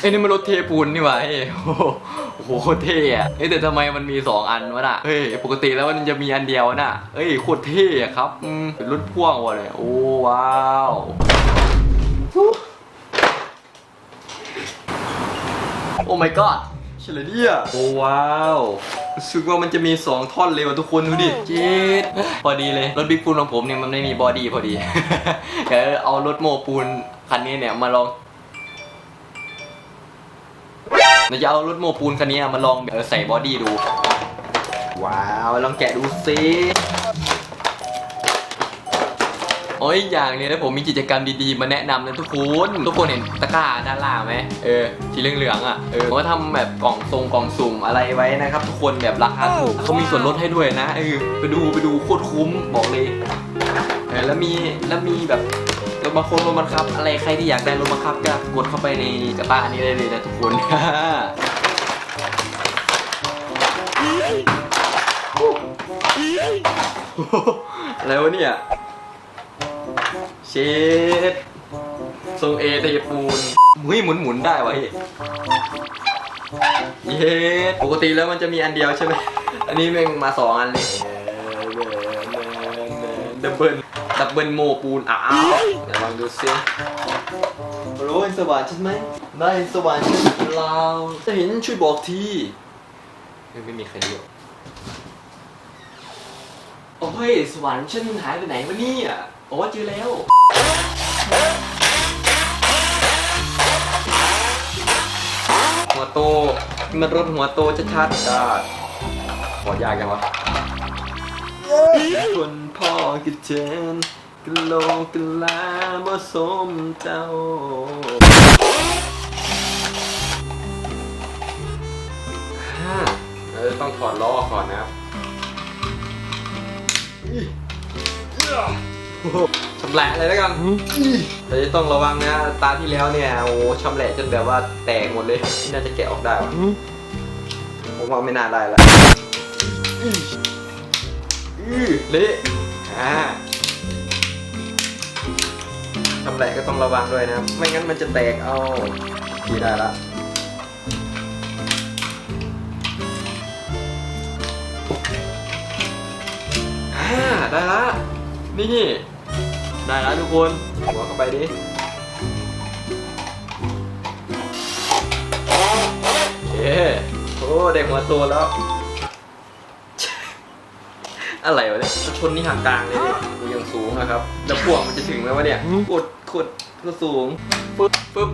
เอ้ยนี่มันรถเทปูนนี่หว่าเฮ้ยโอ้โหโอ้โหโคตรเท่อะเฮ้ยแต่ทำไมมันมีสองอันวะน่ะเฮ้ยปกติแล้วมันจะมีอันเดียวน่ะเฮ้ยโคตรเท่อะครับอืมเป็นรถพ่วงว่ะเลยโอ้ว้าวโอ้ my god เฉลยเนี่ยโอ้ว้าวรู้สึกว่ามันจะมี 2 ท่อนเลยว่ะทุกคนดูดิเจ็ดพอดีเลย รถบิ๊กปูนของผมเนี่ยมันไม่มีบอดี้พอดี เดี๋ยวเอารถโมปูนคันนี้เนี่ยมาลอง เราจะเอารถโมปูนคันนี้มาลองแบบเออใส่บอดี้ดู ว้าวลองแกะดูซิโอ้ยอย่างเนี้นะผมมีกิจกรรมดีๆ มาแนะนำนะทุกคนทุกคนเห็นตะกร้าด้านล่างไหมเออสีเหลืองๆอะเออผมก็ทำแบบกล่องทรงกล่องสุ่มอะไรไว้นะครับ ทุกคนแบบราคาถูกเขามีส่วนลดให้ด้วยนะเออไปดูไปดูโคตรคุ้มบอกเลยเออแล้วมีแล้วมีแบบ รถบังคับรถบังคับ อะไรใครที่อยากได้รถบังคับก็กดเข้าไปในกระต้านี้ได้เลยนะทุกคนอะไรวะเนี่ย เชดทรงเอเทปูนมุ้ยหมุนหมุนๆได้วะเฮ้ยเย้ปกติแล้วมันจะมีอันเดียวใช่ไหม อันนี้แม่งมาสองอันเลย ดับเบิลดับเบิลโมปูนอ้าวเดี๋ยวลองดูซิรู้เห็นสว่านใช่ไหมได้เห็นสว่านใช่ไหมเราจะเห็นช่วยบอกทีเฮ้ยไม่มีใครเดียวโอ้ยสวรรค์ฉันหายไปไหนวะเนี่ยโอ้เจอแล้วหัวโตนี่มันรถหัวโตชัดๆได้ขอยากยังวะ คนพ่อกิเจนกะโลกะลาบ่สมเจ้าฮ่าเราจะต้องถอดล้อก่อนนะครับชำแหละเลยแล้วกันแต่จะต้องระวังนะ ตาที่แล้วเนี่ย โอ้ชำแหละจนแบบว่าแตกหมดเลยนี่น่าจะแกะออกได้วะผมว่าไม่น่าได้ละ อื้อเละอ่าชำแหละก็ต้องระวังด้วยนะครับ ไม่งั้นมันจะแตกเอาทีได้ละได้ละ นี่ ได้ล้วทุกคน หัวเข้าไปดิโอเคโอ้ได้หัวโตแล้ว อะไรวะเนี่ยชนนี่ห่างกลางเลยดิดูยังสูงนะครับ แล้วพวงมันจะถึงไหมวะเนี่ยกดกดก็สูงปึ๊บปึ๊บ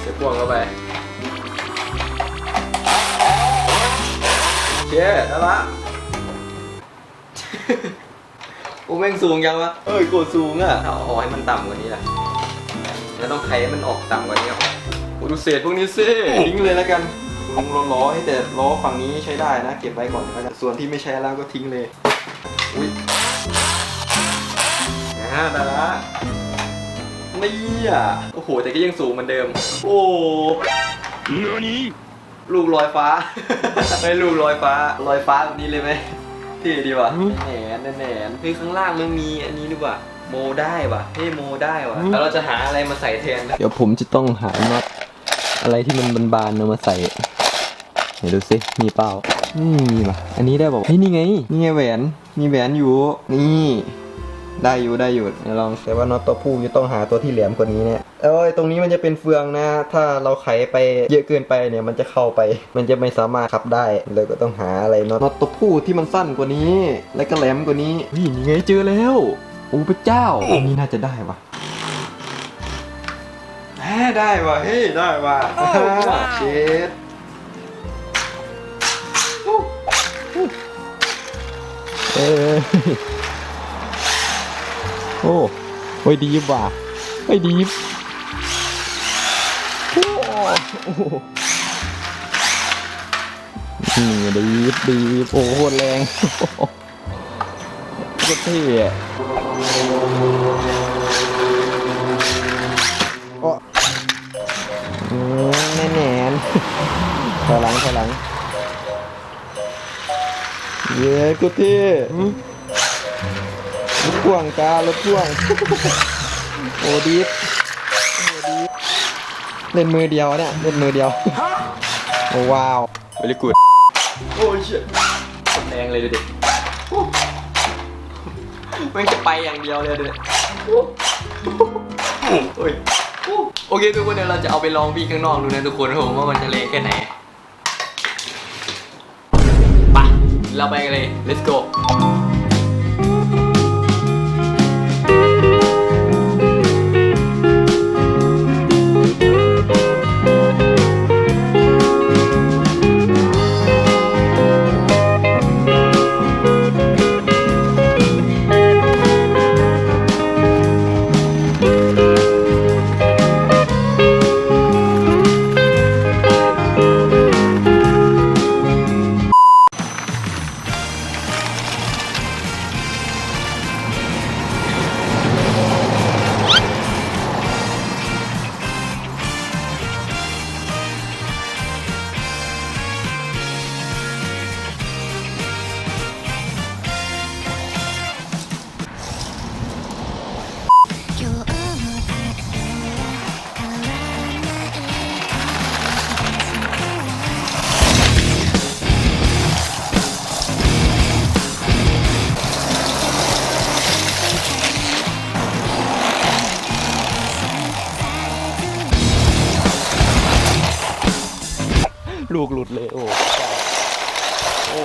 เสียบพวงเข้าไปโอเคได้ละโอ้แม่งสูงยังวะเอ้ยกดสูงอะเอาเอาให้มันต่ำกว่านี้ล่ะแล้วต้องไขให้มันออกต่ำกว่านี้ครับโอ้ดูเศษพวกนี้สิทิ้งเลยแล้วกันลงล้อๆให้แต่ล้อฝั่งนี้ใช้ได้นะ เก็บไว้ก่อนแล้วกันส่วนที่ไม่ใช้แล้วก็ทิ้งเลย อุ้ยอ่าได้ละนี่อะโอ้โห แต่ก็ยังสูงเหมือนเดิม โอ้ลูกลอยฟ้า ไม่ลูกลอยฟ้า ลอยฟ้าแบบนี้เลยไหมที่ดีว่ะแหนแหนแหนเฮ้ยข้างล่างมันมีอันนี้ดีกว่าโมได้ว่ะเฮ้ยโมได้ว่ะแล้วเราจะหาอะไรมาใส่แทนเดี๋ยวผมจะต้องหาน็อตอะไรที่มันบานๆเอามาใส่ไหนดูสิมีเปล่านี่มีป่ะอันนี้ได้บอกเฮ้ยนี่ไงนี่ไงแหวน มีแหวนอยู่ นี่ ได้อยู่ได้อยู่เดี๋ยวลองแต่ว่าน็อตตัวผู้จะต้องหาตัวที่แหลมกว่านี้เนี่ยเอ้ยตรงนี้มันจะเป็นเฟืองนะ ถ้าเราไขไปเยอะเกินไปเนี่ยมันจะเข้าไป มันจะไม่สามารถขับได้เลยก็ต้องหาอะไรน็อตน็อตตัวผู้ที่มันสั้นกว่านี้ และก็แหลมกว่านี้นี่ไงเจอแล้วโอ้พระเจ้าอันนี้น่าจะได้ปะแหมได้ว่ะเฮ้ยได้ว่ะเช็ด เออโอ้โอ้ยดีบ่ะโอ้ดีโอ้โอ้นี่ดีดีโอ้โหแรงโอ้โหโคตรเท่โอ้แน่นแน่นถอยหลังถอยหลัง เย้กูเท่รถพ่วงจ้ารถพ่วงโอ้ดีฟโอ้ดีฟเล่นมือเดียวเนี่ยเล่นมือเดียวโอ้ว้าวเวลิกูดโอ้ยเชี่ยแรงเลยดูดิไม่งจะไปอย่างเดียวเลยดูดิโอ้ยโอเคทุกคนเดี๋ยวเราจะเอาไปลองวิ่งข้างนอกดูนะทุกคนผมว่ามันจะแรงแค่ไหนไป เราไปกันเลย let's go ดเลยโอ้โอ้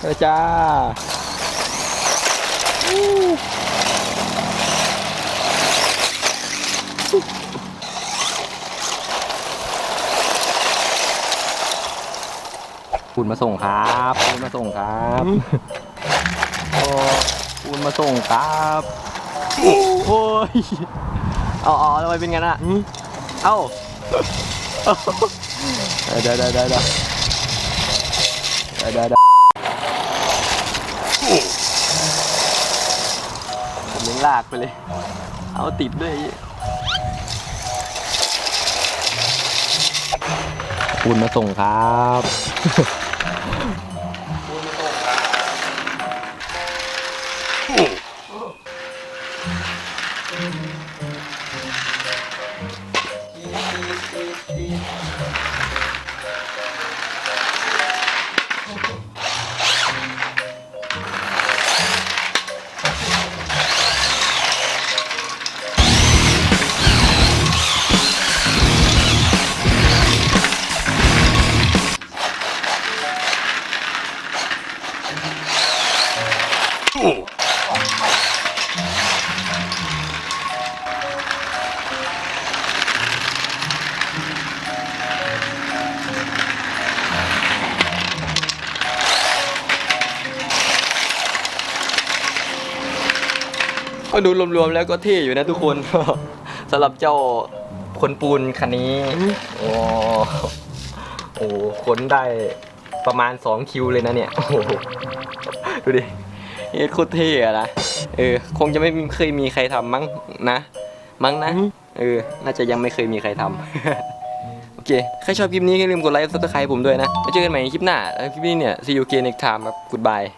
เออจ้าคุณมาส่งครับคุณมาส่งครับ โอ้คุณมาส่งครับ โอ้ยเอาเอาทำไมเป็นงั้นอะเอ้าได้ได้ได้ได้ได้ได้ได้ผมยังลากไปเลย เอาติดด้วยคุณมาส่งครับ Ooh. ก็ดูรวมๆแล้วก็เท่อยู่นะทุกคน สำหรับเจ้าคนปูนคันนี้ โอ้โหขนได้ประมาณ 2 คิวเลยนะเนี่ย โอ้โห ดูดิเอ็ดโคตรเท่อะนะ เออ คงจะไม่เคยมีใครทำมั้งนะ มั้งนะ เออ น่าจะยังไม่เคยมีใครทำ โอเค ใครชอบคลิปนี้ก็อย่าลืมกดไลค์ subscribe ผมด้วยนะ แล้วเจอกันใหม่ในคลิปหน้าแล้วคลิปนี้เนี่ย see you again next time ครับ goodbye